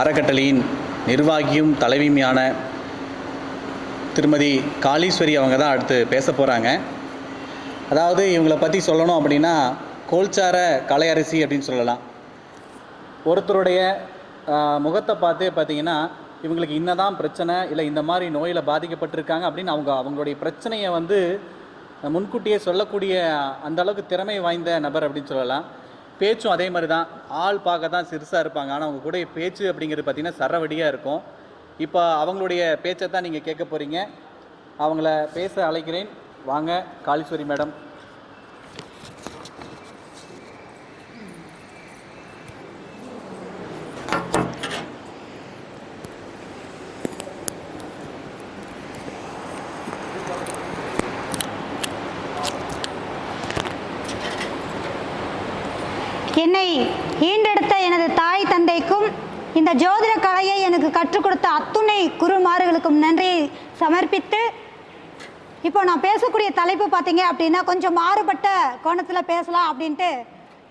அறக்கட்டளையின் நிர்வாகியும் தலைவியுமான திருமதி காளீஸ்வரி அவங்க தான் அடுத்து பேச போகிறாங்க அதாவது இவங்களை பற்றி சொல்லணும் அப்படின்னா கோல்சார கலையரசி அப்படின்னு சொல்லலாம். ஒருத்தருடைய முகத்தை பார்த்து பார்த்தீங்கன்னா இவங்களுக்கு இன்னதான் பிரச்சனை இல்லை இந்த மாதிரி நோயில் பாதிக்கப்பட்டிருக்காங்க அப்படின்னு அவங்க அவங்களுடைய பிரச்சனையை வந்து முன்கூட்டியே சொல்லக்கூடிய அந்த அளவுக்கு திறமை வாய்ந்த நபர் அப்படின்னு சொல்லலாம். பேச்சும் அதே மாதிரி தான். ஆள் பார்க்க தான் சிறுசாக இருப்பாங்க. ஆனால் அவங்க கூட பேச்சு அப்படிங்கிறது பார்த்தீங்கன்னா சரவடியாக இருக்கும். இப்போ அவங்களுடைய பேச்சை தான் நீங்கள் கேட்க போகிறீங்க அவங்கள பேச அழைக்கிறேன். வாங்க காளீஸ்வரி மேடம். என்னை ஈண்டெடுத்த எனது தாய் தந்தைக்கும் இந்த ஜோதிட கலையை எனக்கு கற்றுக் கொடுத்த அத்துணை குருமார்களுக்கும் நன்றியை சமர்ப்பித்து இப்போ நான் பேசக்கூடிய தலைப்பு பார்த்தீங்க அப்படின்னா கொஞ்சம் மாறுபட்ட கோணத்தில் பேசலாம் அப்படின்ட்டு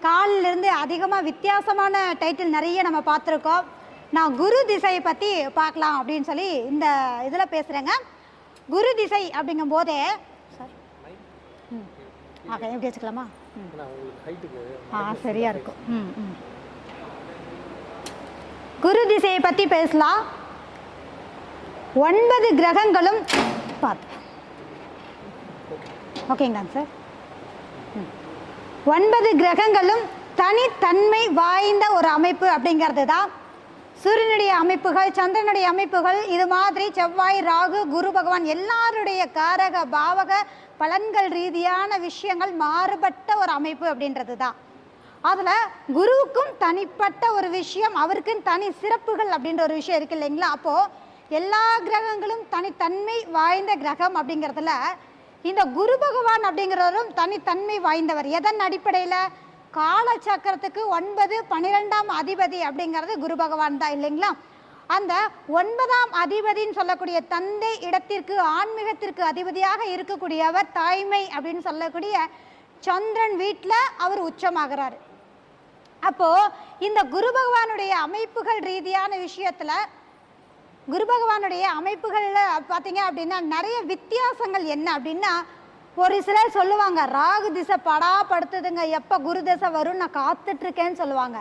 காலிலிருந்து அதிகமாக வித்தியாசமான டைட்டில் நிறைய நம்ம பார்த்துருக்கோம். நான் குரு திசையை பற்றி பார்க்கலாம் அப்படின்னு சொல்லி இந்த இதில் பேசுகிறேங்க குரு திசை அப்படிங்கும் போதே சார் ம் ஆக எப்படி வச்சுக்கலாமா? ஆ சரியா இருக்கும். ம் ம். குரு திசையை பற்றி பேசலாம். ஒன்பது கிரகங்களும் பார்த்து ஓகேங்களாங்க சார். ஒன்பது கிரகங்களும் தனித்தன்மை வாய்ந்த ஒரு அமைப்பு அப்படிங்கிறது தான் சூரியனுடைய அமைப்புகள் சந்திரனுடைய அமைப்புகள் இது மாதிரி செவ்வாய் ராகு குரு பகவான் எல்லாருடைய காரக பாவக பலன்கள் ரீதியான விஷயங்கள் மாறுபட்ட ஒரு அமைப்பு அப்படின்றது தான் அதில் குருவுக்கும் தனிப்பட்ட ஒரு விஷயம் அவருக்குன்னு தனி சிறப்புகள் அப்படின்ற ஒரு விஷயம் இருக்கு இல்லைங்களா? அப்போது எல்லா கிரகங்களும் தனித்தன்மை வாய்ந்த கிரகம் அப்படிங்கிறதுல இந்த குரு பகவான் அப்படிங்கிறவரும் தனித்தன்மை வாய்ந்தவர். எதன் அடிப்படையில்? கால சக்கரத்துக்கு ஒன்பது பன்னிரெண்டாம் அதிபதி அப்படிங்கிறது குரு பகவான் தான் இல்லைங்களா? அந்த ஒன்பதாம் அதிபதின்னு சொல்லக்கூடிய தந்தை இடத்திற்கு ஆன்மீகத்திற்கு அதிபதியாக இருக்கக்கூடியவர் தாய்மை அப்படின்னு சொல்லக்கூடிய சந்திரன் வீட்டில் அவர் உச்சமாகிறாரு. அப்போ இந்த குரு பகவானுடைய அமைப்புகள் ரீதியான விஷயத்துல குரு பகவானுடைய அமைப்புகளில் பார்த்தீங்க அப்படின்னா நிறைய வித்தியாசங்கள் என்ன அப்படின்னா ஒரு சிலர் சொல்லுவாங்க ராகு திசை படா படுத்துதுங்க எப்போ குரு திசை வரும்? நான் காத்துட்ருக்கேன்னு சொல்லுவாங்க.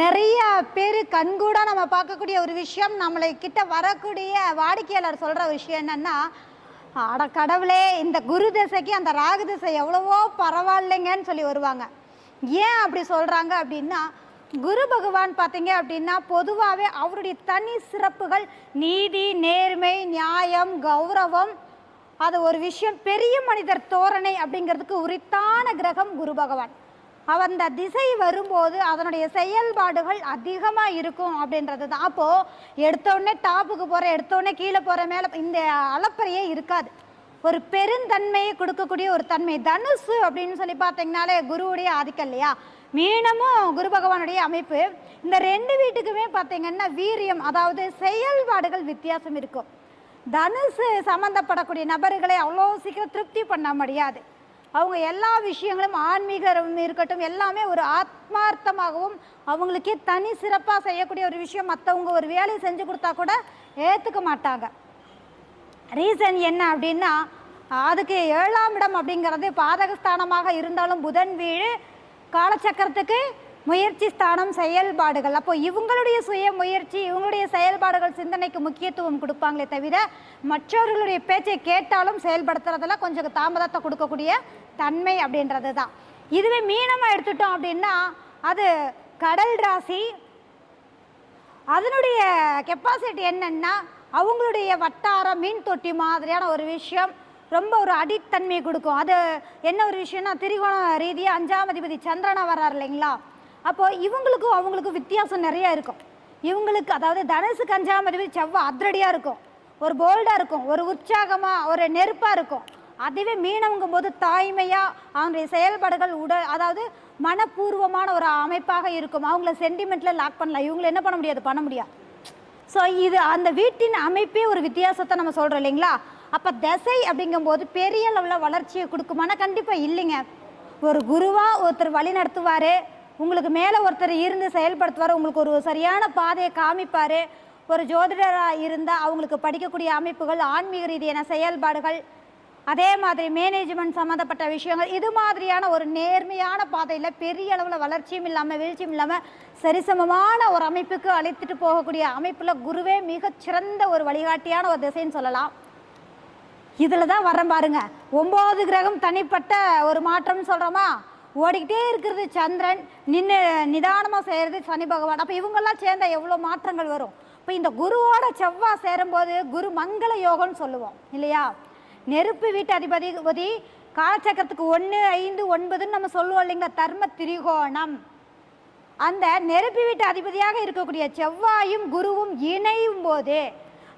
நிறைய பேர் கண்கூட நம்ம பார்க்கக்கூடிய ஒரு விஷயம் நம்மளை கிட்ட வரக்கூடிய வாடிக்கையாளர் சொல்கிற விஷயம் என்னன்னா அட கடவுளே இந்த குரு திசைக்கு அந்த ராகு திசை எவ்வளவோ பரவாயில்லைங்கன்னு சொல்லி வருவாங்க. ஏன் அப்படி சொல்கிறாங்க அப்படின்னா குரு பகவான் பார்த்தீங்க அப்படின்னா பொதுவாகவே அவருடைய தனி சிறப்புகள் நீதி நேர்மை நியாயம் கௌரவம் அது ஒரு விஷயம் பெரிய மனிதர் தோரணை அப்படிங்கிறதுக்கு உரித்தான கிரகம் குரு பகவான். அவர் அந்த திசை வரும்போது அதனுடைய செயல்பாடுகள் அதிகமாக இருக்கும் அப்படின்றது தான் அப்போது எடுத்தோடனே டாப்புக்கு போகிற எடுத்தோடனே கீழே போகிற மேலே இந்த அலப்பறையே இருக்காது. ஒரு பெருந்தன்மையை கொடுக்கக்கூடிய ஒரு தன்மை. தனுசு அப்படின்னு சொல்லி பார்த்தீங்கனாலே குருவுடைய ஆதிக்கம் இல்லையா? மீனமும் குரு பகவானுடைய அமைப்பு. இந்த ரெண்டு வீட்டுக்குமே பார்த்தீங்கன்னா வீரியம் அதாவது செயல்பாடுகள் வித்தியாசம் இருக்கும். தனுசு சம்மந்தப்படக்கூடிய நபர்களை அவ்வளோ சீக்கிரம் திருப்தி பண்ண முடியாது. அவங்க எல்லா விஷயங்களும் ஆன்மீகம் இருக்கட்டும் எல்லாமே ஒரு ஆத்மார்த்தமாகவும் அவங்களுக்கே தனி சிறப்பாக செய்யக்கூடிய ஒரு விஷயம். மற்றவங்க ஒரு வேலையை செஞ்சு கொடுத்தா கூட ஏற்றுக்க மாட்டாங்க. ரீசன் என்ன அப்படின்னா அதுக்கு ஏழாம் இடம் அப்படிங்கிறது பாதகஸ்தானமாக இருந்தாலும் புதன் வீடு காலச்சக்கரத்துக்கு முயற்சி ஸ்தானம் செயல்பாடுகள். அப்போ இவங்களுடைய சுய முயற்சி இவங்களுடைய செயல்பாடுகள் சிந்தனைக்கு முக்கியத்துவம் கொடுப்பாங்களே தவிர மற்றவர்களுடைய பேச்சை கேட்டாலும் செயல்படுத்துறதுல கொஞ்சம் தாமதத்தை கொடுக்கக்கூடிய தன்மை அப்படின்றது தான் இதுவே மீனமாக எடுத்துட்டோம் அப்படின்னா அது கடல் ராசி. அதனுடைய கெப்பாசிட்டி என்னென்னா அவங்களுடைய வட்டாரம் மீன் தொட்டி மாதிரியான ஒரு விஷயம். ரொம்ப ஒரு அடித்தன்மையை கொடுக்கும். அது என்ன ஒரு விஷயம்னா திரிகோண ரீதியாக அஞ்சாம் அதிபதி சந்திரனை வர்றார் இல்லைங்களா? அப்போ இவங்களுக்கும் அவங்களுக்கும் வித்தியாசம் நிறைய இருக்கும். இவங்களுக்கு அதாவது தனுசு கஞ்சாமதி செவ்வா செவ்வாய் அதிரடியாக இருக்கும். ஒரு போல்டாக இருக்கும். ஒரு உற்சாகமாக ஒரு நெருப்பாக இருக்கும். அதுவே மீனவங்கும் போது தாய்மையாக அவங்களுடைய செயல்பாடுகள் உடல் அதாவது மனப்பூர்வமான ஒரு அமைப்பாக இருக்கும். அவங்கள சென்டிமெண்ட்டில் லாக் பண்ணலாம். இவங்களை என்ன பண்ண முடியாது? பண்ண முடியாது. ஸோ இது அந்த வீட்டின் அமைப்பே ஒரு வித்தியாசத்தை நம்ம சொல்கிறோம் இல்லைங்களா? அப்போ தசை அப்படிங்கும்போது பெரிய அளவில் வளர்ச்சியை கொடுக்குமானா கண்டிப்பாக இல்லைங்க. ஒரு குருவாக ஒருத்தர் வழி நடத்துவார். உங்களுக்கு மேலே ஒருத்தர் இருந்து செயல்படுத்துவார் உங்களுக்கு ஒரு சரியான பாதையை காமிப்பார் ஒரு ஜோதிடராக இருந்தால் அவங்களுக்கு படிக்கக்கூடிய அமைப்புகள் ஆன்மீக ரீதியான செயல்பாடுகள் அதே மாதிரி மேனேஜ்மெண்ட் சம்மந்தப்பட்ட விஷயங்கள் இது மாதிரியான ஒரு நேர்மையான பாதையில் பெரிய அளவில் வளர்ச்சியும் இல்லாமல் வீழ்ச்சியும் இல்லாமல் சரிசமமான ஒரு அமைப்புக்கு அழைத்துட்டு போகக்கூடிய அமைப்பில் குருவே மிகச்சிறந்த ஒரு வழிகாட்டியான ஒரு திசைன்னு சொல்லலாம். இதில் தான் வரேன் பாருங்க. ஒம்பது கிரகம் தனிப்பட்ட ஒரு மாற்றம்னு சொல்கிறோமா ஓடிக்கிட்டே இருக்கிறது சந்திரன் நின்று நிதானமாக செய்கிறது சனி பகவான். அப்போ இவங்கெல்லாம் சேர்ந்தா எவ்வளோ மாற்றங்கள் வரும்? இப்போ இந்த குருவோட செவ்வாய் சேரும்போது குரு மங்கள யோகம்னு சொல்லுவோம் இல்லையா? நெருப்பு வீட்டு அதிபதி பதி காலச்சக்கரத்துக்கு ஒன்று ஐந்து ஒன்பதுன்னு நம்ம சொல்லுவோம் இல்லைங்களா? தர்ம திரிகோணம். அந்த நெருப்பு வீட்டு அதிபதியாக இருக்கக்கூடிய செவ்வாயும் குருவும் இணையும் போது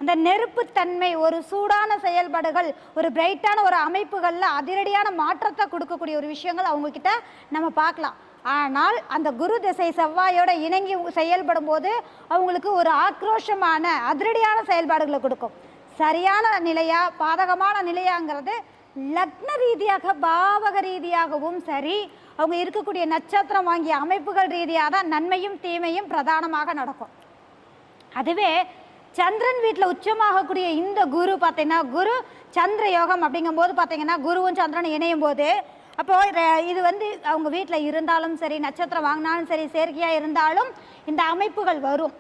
அந்த நெருப்புத்தன்மை ஒரு சூடான செயல்பாடுகள் ஒரு பிரைட்டான ஒரு அமைப்புகளில் அதிரடியான மாற்றத்தை கொடுக்கக்கூடிய ஒரு விஷயங்கள் அவங்கக்கிட்ட நம்ம பார்க்கலாம். ஆனால் அந்த குரு திசை செவ்வாயோட இணங்கி செயல்படும் போது அவங்களுக்கு ஒரு ஆக்ரோஷமான அதிரடியான செயல்பாடுகளை கொடுக்கும். சரியான நிலையா பாதகமான நிலையாங்கிறது லக்ன ரீதியாக பாவக ரீதியாகவும் சரி அவங்க இருக்கக்கூடிய நட்சத்திரம் வாங்கிய அமைப்புகள் ரீதியாக தான் நன்மையும் தீமையும் பிரதானமாக நடக்கும். அதுவே சந்திரன் வீட்டில் உச்சமாகக்கூடிய இந்த குரு பார்த்தீங்கன்னா குரு சந்திர யோகம் அப்படிங்கும்போது பார்த்தீங்கன்னா குருவும் சந்திரனும் இணையும் போது அப்போ இது வந்து அவங்க வீட்டில் இருந்தாலும் சரி நட்சத்திரம் வாங்கினாலும் சரி செயற்கையாக இருந்தாலும் இந்த அமைப்புகள் வரும்.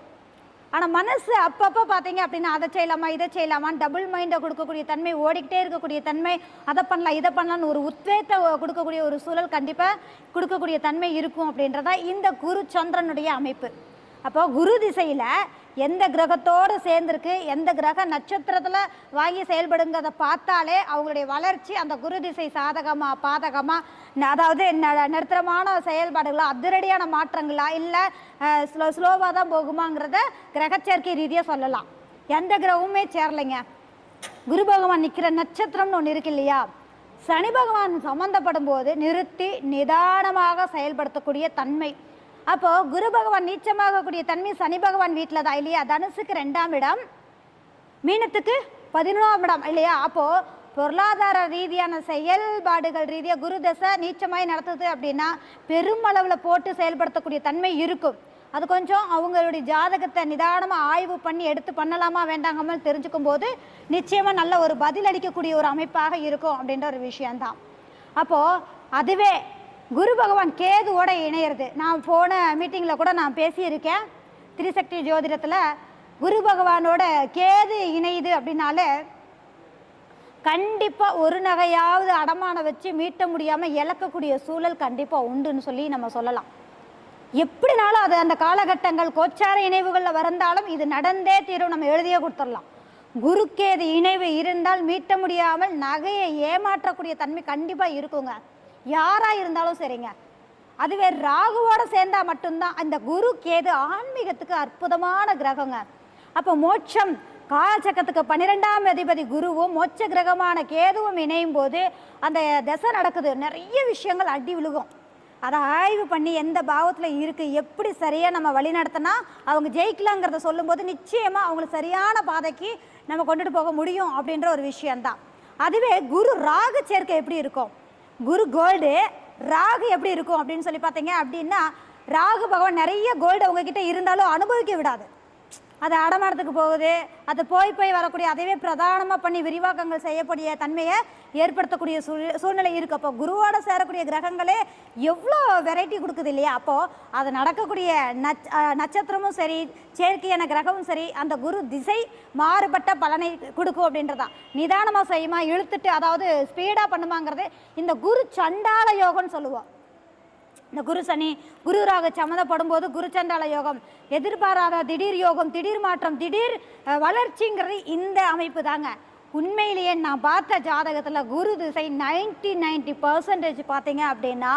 ஆனால் மனசு அப்பப்போ பார்த்தீங்க அப்படின்னா அதை செய்யலாமா இதை செய்யலாமான்னு டபுள் மைண்டை கொடுக்கக்கூடிய தன்மை ஓடிக்கிட்டே இருக்கக்கூடிய தன்மை அதை பண்ணலாம் இதை பண்ணலான்னு ஒரு உத்வேகத்தை கொடுக்கக்கூடிய ஒரு சூழல் கண்டிப்பாக கொடுக்கக்கூடிய தன்மை இருக்கும் அப்படின்றதா இந்த குரு சந்திரனுடைய அமைப்பு. அப்போ குரு திசையில் எந்த கிரகத்தோடு சேர்ந்துருக்கு எந்த கிரக நட்சத்திரத்தில் வாங்கி செயல்படுங்கிறத பார்த்தாலே அவங்களுடைய வளர்ச்சி அந்த குரு திசை சாதகமாக பாதகமாக அதாவது ந- செயல்பாடுகளா அதிரடியான மாற்றங்களா இல்லை ஸ்லோ ஸ்லோவாக தான் போகுமாங்கிறத கிரகச்சேர்க்கை ரீதியாக சொல்லலாம். எந்த கிரகமுமே சேரலைங்க. குரு பகவான் நிற்கிற நட்சத்திரம்னு ஒன்று இருக்கு இல்லையா? சனி பகவான் சம்மந்தப்படும் போது நிறுத்தி நிதானமாக செயல்படுத்தக்கூடிய தன்மை. அப்போ குரு பகவான் நீச்சமாகக்கூடிய தன்மை சனி பகவான் வீட்டில் தான் இல்லையா? தனுசுக்கு ரெண்டாம் இடம். மீனத்துக்கு பதினொன்றாம் இடம் இல்லையா? அப்போ பொருளாதார ரீதியான செயல்பாடுகள் ரீதியாக குரு தசை நீச்சமாய் நடத்துது அப்படின்னா பெருமளவில் போட்டு செயல்படுத்தக்கூடிய தன்மை இருக்கும். அது கொஞ்சம் அவங்களுடைய ஜாதகத்தை நிதானமாக ஆய்வு பண்ணி எடுத்து பண்ணலாமா வேண்டாங்கமல் தெரிஞ்சுக்கும் போது நிச்சயமாக நல்ல ஒரு பதில் அளிக்கக்கூடிய ஒரு அமைப்பாக இருக்கும் அப்படின்ற ஒரு விஷயந்தான் அப்போது அதுவே குரு பகவான் கேதுவோட இணையிறது. நான் போன மீட்டிங்கில் கூட நான் பேசியிருக்கேன். திரிசக்தி ஜோதிடத்தில் குரு பகவானோட கேது இணையுது அப்படின்னாலே கண்டிப்பாக ஒரு நகையாவது அடமானம் வச்சு மீட்ட முடியாமல் இழக்கக்கூடிய சூழல் கண்டிப்பாக உண்டுன்னு சொல்லி நம்ம சொல்லலாம். எப்படினாலும் அது அந்த காலகட்டங்கள் கோச்சார இணைவுகளில் வந்தாலும் இது நடந்தே தீரும். நம்ம எழுதியே கொடுத்துடலாம். குருக்கேது இணைவு இருந்தால் மீட்ட முடியாமல் நகையை ஏமாற்றக்கூடிய தன்மை கண்டிப்பாக இருக்குங்க. யாராக இருந்தாலும் சரிங்க. அதுவே ராகுவோட சேர்ந்தா மட்டும்தான் அந்த குரு கேது ஆன்மீகத்துக்கு அற்புதமான கிரகங்க. அப்போ மோட்சம் காலச்சக்கத்துக்கு பன்னிரெண்டாம் அதிபதி குருவும் மோட்ச கிரகமான கேதுவும் இணையும் போது அந்த தசை நடக்குது. நிறைய விஷயங்கள் அடி விழுகும். அதை ஆய்வு பண்ணி எந்த பாவத்தில் இருக்குது எப்படி சரியாக நம்ம வழி நடத்தினா அவங்க ஜெயிக்கலாங்கிறத சொல்லும்போது நிச்சயமாக அவங்களுக்கு சரியான பாதைக்கு நம்ம கொண்டுட்டு போக முடியும் அப்படின்ற ஒரு விஷயந்தான் அதுவே குரு ராகு சேர்க்கை எப்படி இருக்கும்? குரு கோல்டு ராகு எப்படி இருக்கும் அப்படின்னு சொல்லி பார்த்தீங்க அப்படின்னா ராகு பகவான் நிறைய கோல்டு அவங்கக்கிட்ட இருந்தாலும் அனுபவிக்க விடாது. அது அடமானத்துக்கு போகுது. அது போய் போய் வரக்கூடிய அதைவே பிரதானமாக பண்ணி விரிவாக்கங்கள் செய்யக்கூடிய தன்மையை ஏற்படுத்தக்கூடிய சூழ் சூழ்நிலை இருக்குது அப்போ குருவோட சேரக்கூடிய கிரகங்களே எவ்வளோ வெரைட்டி கொடுக்குது இல்லையா? அப்போது அது நடக்கக்கூடிய நட்ச நட்சத்திரமும் சரி செயற்கையான கிரகமும் சரி அந்த குரு திசை மாறுபட்ட பலனை கொடுக்கும் அப்படின்றதான் நிதானமாக செய்யுமா இழுத்துட்டு அதாவது ஸ்பீடாக பண்ணுமாங்கிறது இந்த குரு சண்டால யோகம்னு சொல்லுவோம். இந்த குரு சனி குருராக சம்மந்தப்படும் போது குரு சண்டால யோகம் எதிர்பாராத திடீர் யோகம் திடீர் மாற்றம் திடீர் வளர்ச்சிங்கிறது இந்த அமைப்பு தாங்க. உண்மையிலேயே நான் பார்த்த ஜாதகத்தில் குரு திசை நைன்டி நைன்டி பர்சன்டேஜ் பார்த்தீங்க அப்படின்னா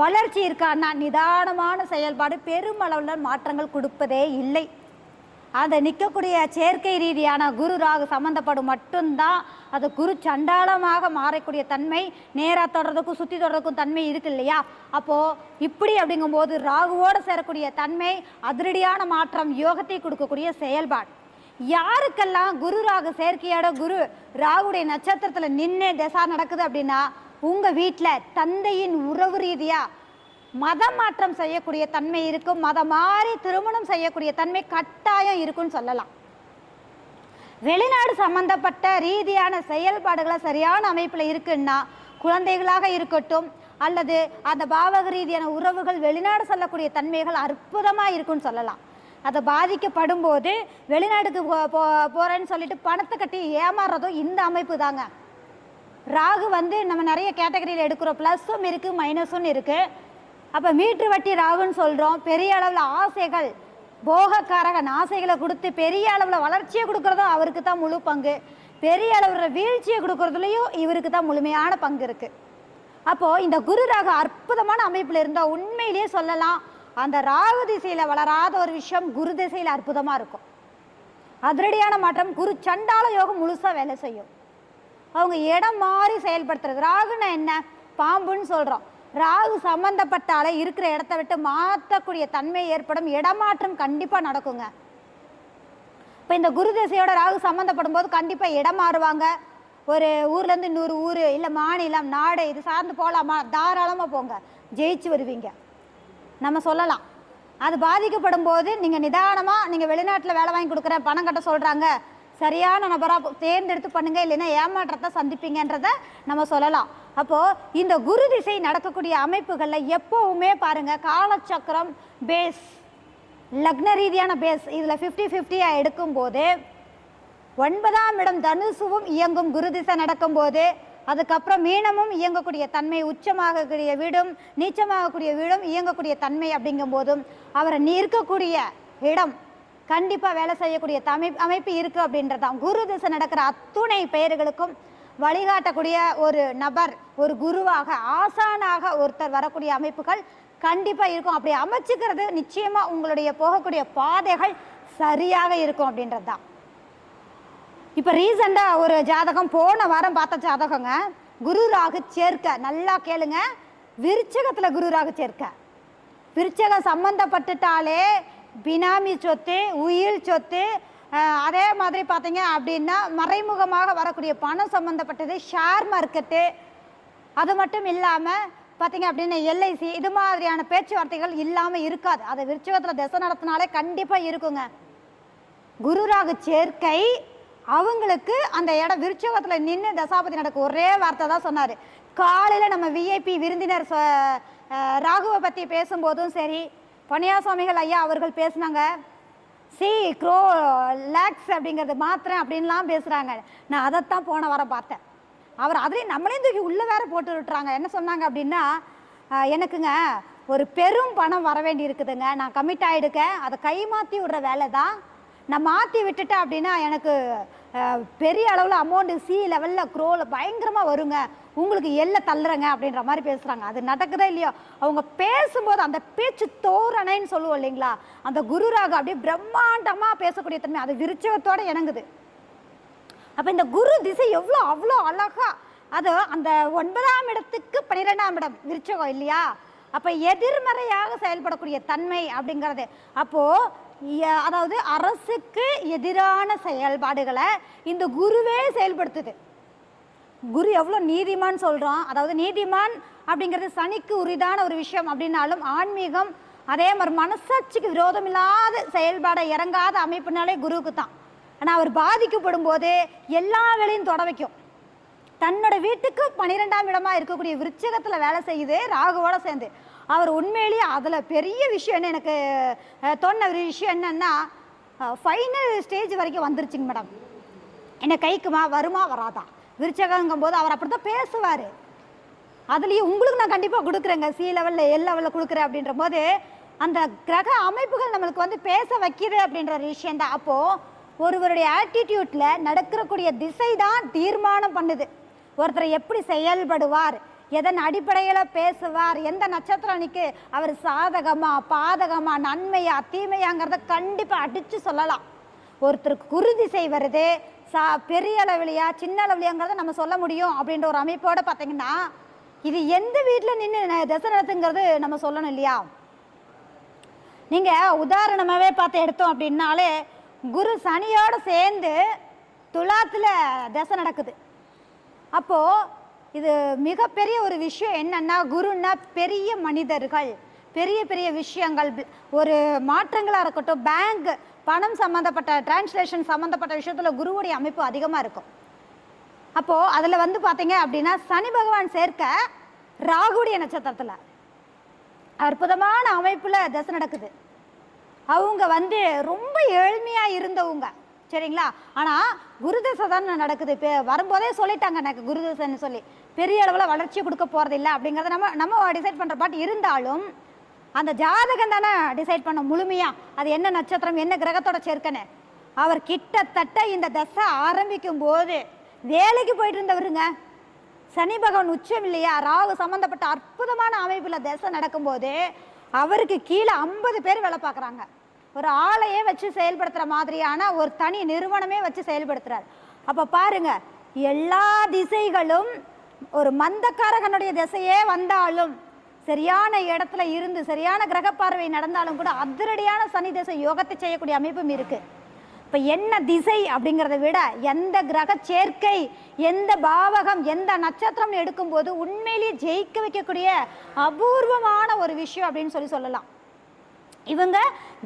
வளர்ச்சி இருக்கான்னா நிதானமான செயல்பாடு பெருமளவில் மாற்றங்கள் கொடுப்பதே இல்லை. அந்த நிற்கக்கூடிய செயற்கை ரீதியான குரு ராகு சம்மந்தப்படும் மட்டும்தான் அது குரு சண்டாளமாக மாறக்கூடிய தன்மை நேராக தொடர்றதுக்கும் சுற்றி தொடர்றதுக்கும் தன்மை இருக்கு இல்லையா? அப்போது இப்படி அப்படிங்கும்போது ராகுவோடு சேரக்கூடிய தன்மை அதிரடியான மாற்றம் யோகத்தை கொடுக்கக்கூடிய செயல்பாடு. யாருக்கெல்லாம் குரு ராகு சேர்க்கையோட குரு ராகுடைய நட்சத்திரத்தில் நின்று தசா நடக்குது அப்படின்னா உங்கள் வீட்டில் தந்தையின் உறவு ரீதியாக மதம் மாற்றம் செய்யக்கூடிய தன்மை இருக்கும். மதம் மாறி திருமணம் செய்யக்கூடிய தன்மை கட்டாயம் இருக்குன்னு சொல்லலாம். வெளிநாடு சம்பந்தப்பட்ட ரீதியான செயல்பாடுகளை சரியான அமைப்பில் இருக்குன்னா குழந்தைகளாக இருக்கட்டும் அல்லது அந்த பாவக ரீதியான உறவுகள் வெளிநாடு செல்லக்கூடிய தன்மைகள் அற்புதமாக இருக்குன்னு சொல்லலாம். அதை பாதிக்கப்படும் போது வெளிநாட்டுக்கு போ போ- சொல்லிட்டு பணத்தை கட்டி ஏமாறுறதும் இந்த அமைப்பு தாங்க. ராகு வந்து நம்ம நிறைய கேட்டகரியில் எடுக்கிறோம். ப்ளஸ்ஸும் இருக்குது மைனஸும் இருக்குது அப்போ மீட்டு வட்டி ராகுன்னு சொல்கிறோம் பெரிய அளவில் ஆசைகள் போகக்காரகன் ஆசைகளை கொடுத்து பெரிய அளவில் வளர்ச்சியை கொடுக்குறதும் அவருக்கு தான் முழு பங்கு. பெரிய அளவில் வீழ்ச்சியை கொடுக்குறதுலையும் இவருக்கு தான் முழுமையான பங்கு இருக்குது அப்போது இந்த குரு ராகு அற்புதமான அமைப்பில் இருந்தால் உண்மையிலேயே சொல்லலாம். அந்த ராகு திசையில் வளராத ஒரு விஷயம் குரு திசையில் அற்புதமாக இருக்கும். அதிரடியான மாற்றம் குரு சண்டால யோகம் முழுசாக வேலை செய்யும். அவங்க இடம் மாறி செயல்படுத்துறது. ராகுன்னா என்ன? பாம்புன்னு சொல்கிறோம் ராகு சம்மந்தப்பட்டாலே இருக்கிற இடத்த விட்டு மாற்றக்கூடிய தன்மை ஏற்படும். இடமாற்றம் கண்டிப்பாக நடக்குங்க. இப்போ இந்த குரு திசையோட ராகு சம்மந்தப்படும் போது கண்டிப்பாக இடம் மாறுவாங்க. ஒரு ஊர்லேருந்து இன்னொரு ஊர் இல்லை மாநிலம் நாடு இது சார்ந்து போகலாமா தாராளமாக போங்க. ஜெயிச்சு வருவீங்க. நம்ம சொல்லலாம். அது பாதிக்கப்படும் போது நீங்கள் நிதானமாக நீங்கள் வெளிநாட்டில் வேலை வாங்கி கொடுக்குறேன் பணம் கட்ட சொல்கிறாங்க சரியான நபராக தேர்ந்தெடுத்து பண்ணுங்க இல்லைன்னா ஏமாற்றத்தை சந்திப்பீங்கன்றத நம்ம சொல்லலாம். அப்போது இந்த குரு திசை நடக்கக்கூடிய அமைப்புகளில் எப்போவுமே பாருங்கள் காலச்சக்கரம் பேஸ் லக்ன ரீதியான பேஸ் இதில் ஃபிஃப்டி ஃபிஃப்டியாக எடுக்கும்போது ஒன்பதாம் இடம் தனுசுவும் இயங்கும் குரு திசை நடக்கும்போது அதுக்கப்புறம் மீனமும் இயங்கக்கூடிய தன்மை உச்சமாகக்கூடிய வீடும் நீச்சமாகக்கூடிய வீடும் இயங்கக்கூடிய தன்மை அப்படிங்கும்போதும் அவரை அவரை நிற்கக்கூடிய இடம் கண்டிப்பாக வேலை செய்யக்கூடிய தமை அமைப்பு இருக்குது அப்படின்றதான் குரு திசை நடக்கிற அத்துணை பெயர்களுக்கும் வழிகாட்டக்கூடிய ஒரு நபர் ஒரு குருவாக ஆசானாக ஒருத்தர் வரக்கூடிய அமைப்புகள் கண்டிப்பாக இருக்கும். அப்படி அமைச்சுக்கிறது நிச்சயமாக உங்களுடைய போகக்கூடிய பாதைகள் சரியாக இருக்கும் அப்படின்றது தான் இப்போ ரீசெண்டாக ஒரு ஜாதகம் போன வாரம் பார்த்த ஜாதகங்க குரு ராகு சேர்க்க. நல்லா கேளுங்க. விருச்சகத்தில் குரு ராகு சேர்க்க. விருச்சகம் சம்மந்தப்பட்டுட்டாலே பினாமி சொத்து உயிர் சொத்து அதே மாதிரி பார்த்தீங்க அப்படின்னா மறைமுகமாக வரக்கூடிய பணம் சம்மந்தப்பட்டது ஷேர் மார்க்கெட்டு அது மட்டும் இல்லாமல் பார்த்தீங்க அப்படின்னா எல்ஐசி இது மாதிரியான பேச்சுவார்த்தைகள் இல்லாமல் இருக்காது. அதை விருச்சகத்தில் திசை நடத்தினாலே கண்டிப்பாக இருக்குங்க. குருராகு சேர்க்கை அவங்களுக்கு அந்த இடம் விருச்சகத்தில் நின்று தசாபதி நடக்க ஒரே வார்த்தை தான் சொன்னார். காலையில் நம்ம விஐபி விருந்தினர் சொ- ராகுவை பற்றி பேசும்போதும் சரி பொன்னையா சுவாமிகள் ஐயா அவர்கள் பேசுனாங்க. சி க்ரோ லேக்ஸ் அப்படிங்கிறது மாத்திரம் அப்படின்லாம் பேசுகிறாங்க நான் அதைத்தான் போன வாரம் பார்த்தேன். அவர் அதுலேயும் நம்மளையும் தூக்கி உள்ளே வேற போட்டு விட்டுறாங்க. என்ன சொன்னாங்க அப்படின்னா எனக்குங்க ஒரு பெரும் பணம் வர வேண்டி இருக்குதுங்க நான் கமிட் ஆகிடுக்கேன் அதை கை மாற்றி விடுற வேலை தான் நான் மாற்றி விட்டுட்டேன் அப்படின்னா எனக்கு பெரிய அளவில் அமௌண்ட்டு சி லெவலில் க்ரோவில் பயங்கரமாக வருங்க. உங்களுக்கு எல்லை தள்ளுறங்க அப்படின்ற மாதிரி பேசுகிறாங்க அது நடக்குதா இல்லையோ அவங்க பேசும்போது அந்த பேச்சு தோரணைன்னு சொல்லுவோம் இல்லைங்களா? அந்த குருராக அப்படியே பிரம்மாண்டமாக பேசக்கூடிய தன்மை அது விருச்சகத்தோடு இணங்குது. அப்போ இந்த குரு திசை எவ்வளோ அவ்வளோ அழகா அது அந்த ஒன்பதாம் இடத்துக்கு பன்னிரெண்டாம் இடம் விருச்சகம் இல்லையா? அப்போ எதிர்மறையாக செயல்படக்கூடிய தன்மை அப்படிங்கிறது. அப்போது அதாவது அரசுக்கு எதிரான செயல்பாடுகளை இந்த குருவே செயல்படுத்துது. குரு எவ்வளோ நீதிமான் சொல்கிறோம் அதாவது நீதிமான் அப்படிங்கிறது சனிக்கு உரிதான ஒரு விஷயம் அப்படின்னாலும் ஆன்மீகம் அதே மாதிரி மனசாட்சிக்கு விரோதம் இல்லாத செயல்பாட இறங்காத அமைப்புனாலே குருவுக்கு தான் ஆனால் அவர் பாதிக்கப்படும் போது எல்லா வேலையும் தொட வைக்கும். தன்னோட வீட்டுக்கு பன்னிரெண்டாம் இடமா இருக்கக்கூடிய விருச்சகத்தில் வேலை செய்யுது ராகுவோட சேர்ந்து. அவர் உண்மையிலேயே அதில் பெரிய விஷயம் என்ன எனக்கு அஹ், தோணுன ஒரு விஷயம் என்னென்னா ஃபைனல் ஸ்டேஜ் வரைக்கும் வந்துருச்சுங்க மேடம் என்ன கைக்குமா வருமா வராதா? விருச்சகங்கும் போது அவர் அப்படி தான் பேசுவார். அதுலேயும் உங்களுக்கு நான் கண்டிப்பாக கொடுக்குறேங்க. சி லெவலில் எல் லெவலில் கொடுக்குறேன் அப்படின்ற போது அந்த கிரக அமைப்புகள் நம்மளுக்கு வந்து பேச வைக்கிது அப்படின்ற ஒரு விஷயந்தான் அப்போது ஒருவருடைய ஆட்டிடியூட்டில் நடக்கிறக்கூடிய திசை தான் தீர்மானம் பண்ணுது. ஒருத்தர் எப்படி செயல்படுவார் எதன் அடிப்படையில் பேசுவார் எந்த நட்சத்திரம் நிற்கு அவர் சாதகமா பாதகமா நன்மையா தீமையாங்கிறத கண்டிப்பாக அடித்து சொல்லலாம். ஒருத்தருக்கு குருதி செய்வது சா பெரிய அளவுலையா சின்ன அளவுலையாங்கிறத நம்ம சொல்ல முடியும் அப்படின்ற ஒரு அமைப்போடு பார்த்தீங்கன்னா இது எந்த வீட்டில் நின்று தசை நடத்துங்கிறது நம்ம சொல்லணும் இல்லையா? நீங்கள் உதாரணமாகவே பார்த்து எடுத்தோம் அப்படின்னாலே குரு சனியோடு சேர்ந்து துலாத்தில் தசை நடக்குது. அப்போது இது மிகப்பெரிய ஒரு விஷயம் என்னன்னா குருன்னா பெரிய மனிதர்கள். பெரிய பெரிய விஷயங்கள். ஒரு மாற்றங்களாக இருக்கட்டும் பேங்க் பணம் சம்மந்தப்பட்ட டிரான்ஸ்லேஷன் சம்மந்தப்பட்ட விஷயத்தில் குருவுடைய அமைப்பு அதிகமாக இருக்கும். அப்போது அதில் வந்து பார்த்தீங்க அப்படின்னா சனி பகவான் சேர்க்க ராகுடைய நட்சத்திரத்தில் அற்புதமான அமைப்பில் தசை நடக்குது. அவங்க வந்து ரொம்ப ஏழ்மையாக இருந்தவங்க. சரிங்களா? ஆனால் குருதசை தான் நடக்குது. இப்போ வரும்போதே சொல்லிட்டாங்க எனக்கு குருதசைன்னு சொல்லி. பெரிய அளவில் வளர்ச்சி கொடுக்க போகிறதில்ல அப்படிங்கிறத நம்ம நம்ம டிசைட் பண்ணுற பாட்டு இருந்தாலும் அந்த ஜாதகம் தானே டிசைட் பண்ண முழுமையாக அது என்ன நட்சத்திரம் என்ன கிரகத்தோட சேர்க்கன்னு. அவர் கிட்டத்தட்ட இந்த தசை ஆரம்பிக்கும் போது வேலைக்கு போயிட்டு இருந்தவருங்க. சனி பகவான் உச்சம் இல்லையா? ராகு சம்மந்தப்பட்ட அற்புதமான அமைப்பில் தசை நடக்கும்போது அவருக்கு கீழே ஐம்பது பேர் வேலை பார்க்குறாங்க. ஒரு ஆளையே வச்சு செயல்படுத்துகிற மாதிரியான ஒரு தனி நிறுவனமே வச்சு செயல்படுத்துகிறார் அப்போ பாருங்க எல்லா திசைகளும் ஒரு மந்தக்காரகனுடைய திசையே வந்தாலும் சரியான இடத்துல இருந்து சரியான கிரக பார்வை நடந்தாலும் கூட அதிரடியான சனி திசை யோகத்தை செய்யக்கூடிய அமைப்பும் இருக்குது இப்போ என்ன திசை அப்படிங்கிறத விட எந்த கிரக சேர்க்கை எந்த பாவகம் எந்த நட்சத்திரம்னு எடுக்கும்போது உண்மையிலேயே ஜெயிக்க வைக்கக்கூடிய அபூர்வமான ஒரு விஷயம் அப்படின்னு சொல்லி சொல்லலாம். இவங்க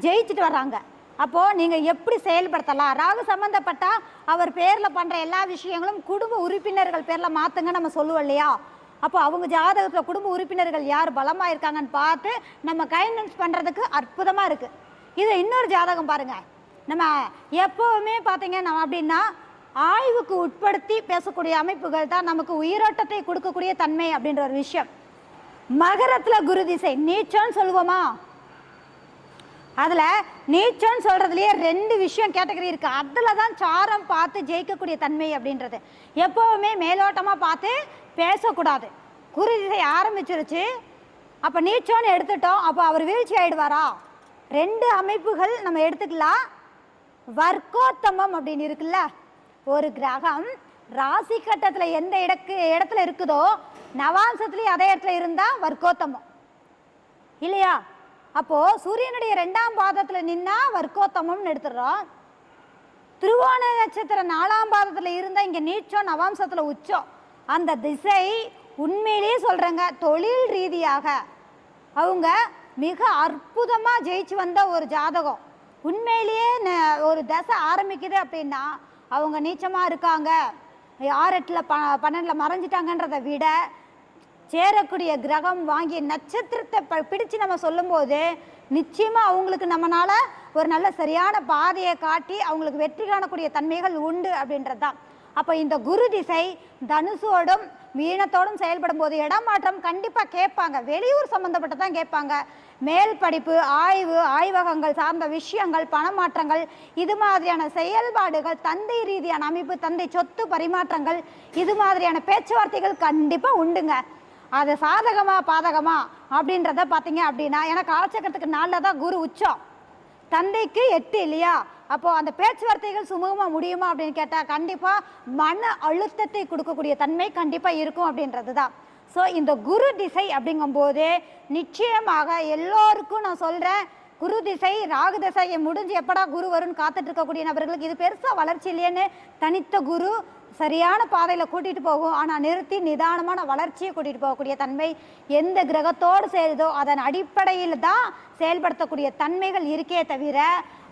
ஜெயிச்சுட்டு வர்றாங்க. அப்போது நீங்கள் எப்படி செயல்படுத்தலாம்? ராகு சம்மந்தப்பட்டால் அவர் பேரில் பண்ணுற எல்லா விஷயங்களும் குடும்ப உறுப்பினர்கள் பேரில் மாற்றுங்க நம்ம சொல்லுவோம் இல்லையா? அப்போ அவங்க ஜாதகத்தில் குடும்ப உறுப்பினர்கள் யார் பலமாக இருக்காங்கன்னு பார்த்து நம்ம கைடன்ஸ் பண்ணுறதுக்கு அற்புதமாக இருக்குது இது இன்னொரு ஜாதகம் பாருங்கள் நம்ம எப்போவுமே பார்த்தீங்க நம்ம அப்படின்னா ஆய்வுக்கு உட்படுத்தி பேசக்கூடிய அமைப்புகள் தான் நமக்கு உயிரோட்டத்தை கொடுக்கக்கூடிய தன்மை அப்படின்ற ஒரு விஷயம். மகரத்தில் குரு திசை நீச்சம்னு சொல்லுவோமா? அதில் நீச்சம்னு சொல்கிறதுலையே ரெண்டு விஷயம் கேட்டகரி இருக்குது அதில் தான் சாரம் பார்த்து ஜெயிக்கக்கூடிய தன்மை அப்படின்றது. எப்போவுமே மேலோட்டமாக பார்த்து பேசக்கூடாது. குருதிசை ஆரம்பிச்சிருச்சு. அப்போ நீச்சோன்னு எடுத்துட்டோம். அப்போ அவர் வீழ்ச்சி ஆகிடுவாரா ரெண்டு அமைப்புகள் நம்ம எடுத்துக்கலாம். வர்க்கோத்தமம் அப்படின்னு இருக்குல்ல. ஒரு கிரகம் ராசி கட்டத்தில் எந்த இடக்கு இடத்துல இருக்குதோ நவாம்சத்துலேயும் அதே இடத்துல இருந்தால் வர்க்கோத்தமம். இல்லையா? அப்போ சூரியனுடைய ரெண்டாம் பாதத்தில் நின்னா வர்க்கோத்தமம்னு எடுத்துடுறோம். திருவோண நட்சத்திரம் நாலாம் பாதத்தில் இருந்தால் இங்கே நீச்சம் நவாம்சத்தில் உச்சம். அந்த திசை உண்மையிலேயே சொல்கிறேங்க தொழில் ரீதியாக. அவங்க மிக அற்புதமாக ஜெயிச்சு வந்த ஒரு ஜாதகம். உண்மையிலேயே ந- ஒரு தசை ஆரம்பிக்குது அப்படின்னா அவங்க நீச்சமாக இருக்காங்க. ஆறு எட்டில் ப பன்னெண்டில் மறைஞ்சிட்டாங்கன்றதை விட சேரக்கூடிய கிரகம் வாங்கிய நட்சத்திரத்தை ப பிடிச்சு நம்ம சொல்லும்போது நிச்சயமாக அவங்களுக்கு நம்மளால் ஒரு நல்ல சரியான பாதையை காட்டி அவங்களுக்கு வெற்றி காணக்கூடிய தன்மைகள் உண்டு அப்படின்றது தான் அப்போ இந்த குரு திசை தனுசோடும் மீனத்தோடும் செயல்படும் போது இடமாற்றம் கண்டிப்பாக கேட்பாங்க. வெளியூர் சம்மந்தப்பட்டு தான் கேட்பாங்க. மேல் படிப்பு ஆய்வு ஆய்வகங்கள் சார்ந்த விஷயங்கள் பணமாற்றங்கள் இது மாதிரியான செயல்பாடுகள் தந்தை ரீதியான அமைப்பு தந்தை சொத்து பரிமாற்றங்கள் இது மாதிரியான பேச்சுவார்த்தைகள் கண்டிப்பாக உண்டுங்க. அது சாதகமா பாதகமா அப்படின்றத பார்த்தீங்க அப்படின்னா எனக்கு காலச்சக்கரத்துக்கு நாளில் தான் குரு உச்சம். தந்தைக்கு எட்டு இல்லையா? அப்போது அந்த பேச்சுவார்த்தைகள் சுமூகமாக முடியுமா அப்படின்னு கேட்டால் கண்டிப்பாக மன அழுத்தத்தை கொடுக்கக்கூடிய தன்மை கண்டிப்பாக இருக்கும் அப்படின்றது தான். ஸோ இந்த குரு திசை அப்படிங்கும்போது நிச்சயமாக எல்லோருக்கும் நான் சொல்கிறேன் குரு திசை ராகு திசையை முடிஞ்சு எப்படா குரு வரும்னு காத்துட்டு இருக்கக்கூடிய நபர்களுக்கு இது பெருசாக வளர்ச்சி இல்லையேன்னு தனித்த குரு சரியான பாதையில் கூட்டிகிட்டு போகும். ஆனால் நிறுத்தி நிதானமான வளர்ச்சியை கூட்டிகிட்டு போகக்கூடிய தன்மை எந்த கிரகத்தோடு சேருதோ அதன் அடிப்படையில் தான் செயல்படுத்தக்கூடிய தன்மைகள் இருக்கே தவிர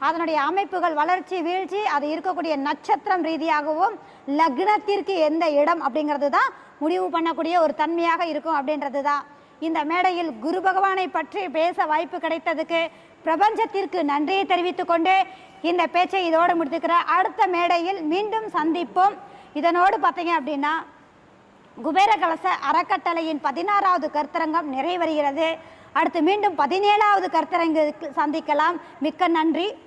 அதனுடைய அமைப்புகள் வளர்ச்சி வீழ்ச்சி அது இருக்கக்கூடிய நட்சத்திரம் ரீதியாகவும் லக்னத்திற்கு எந்த இடம் அப்படிங்கிறது தான் முடிவு பண்ணக்கூடிய ஒரு தன்மையாக இருக்கும் அப்படின்றது தான். இந்த மேடையில் குரு பகவானை பற்றி பேச வாய்ப்பு கிடைத்ததுக்கு பிரபஞ்சத்திற்கு நன்றியை தெரிவித்துக்கொண்டு இந்த பேச்சை இதோடு முடித்துக்கிற அடுத்த மேடையில் மீண்டும் சந்திப்போம். இதனோடு பார்த்தீங்க அப்படின்னா குபேர கலச அறக்கட்டளையின் பதினாறாவது கருத்தரங்கம் நிறைவருகிறது அடுத்து மீண்டும் பதினேழாவது கருத்தரங்கு சந்திக்கலாம். மிக்க நன்றி.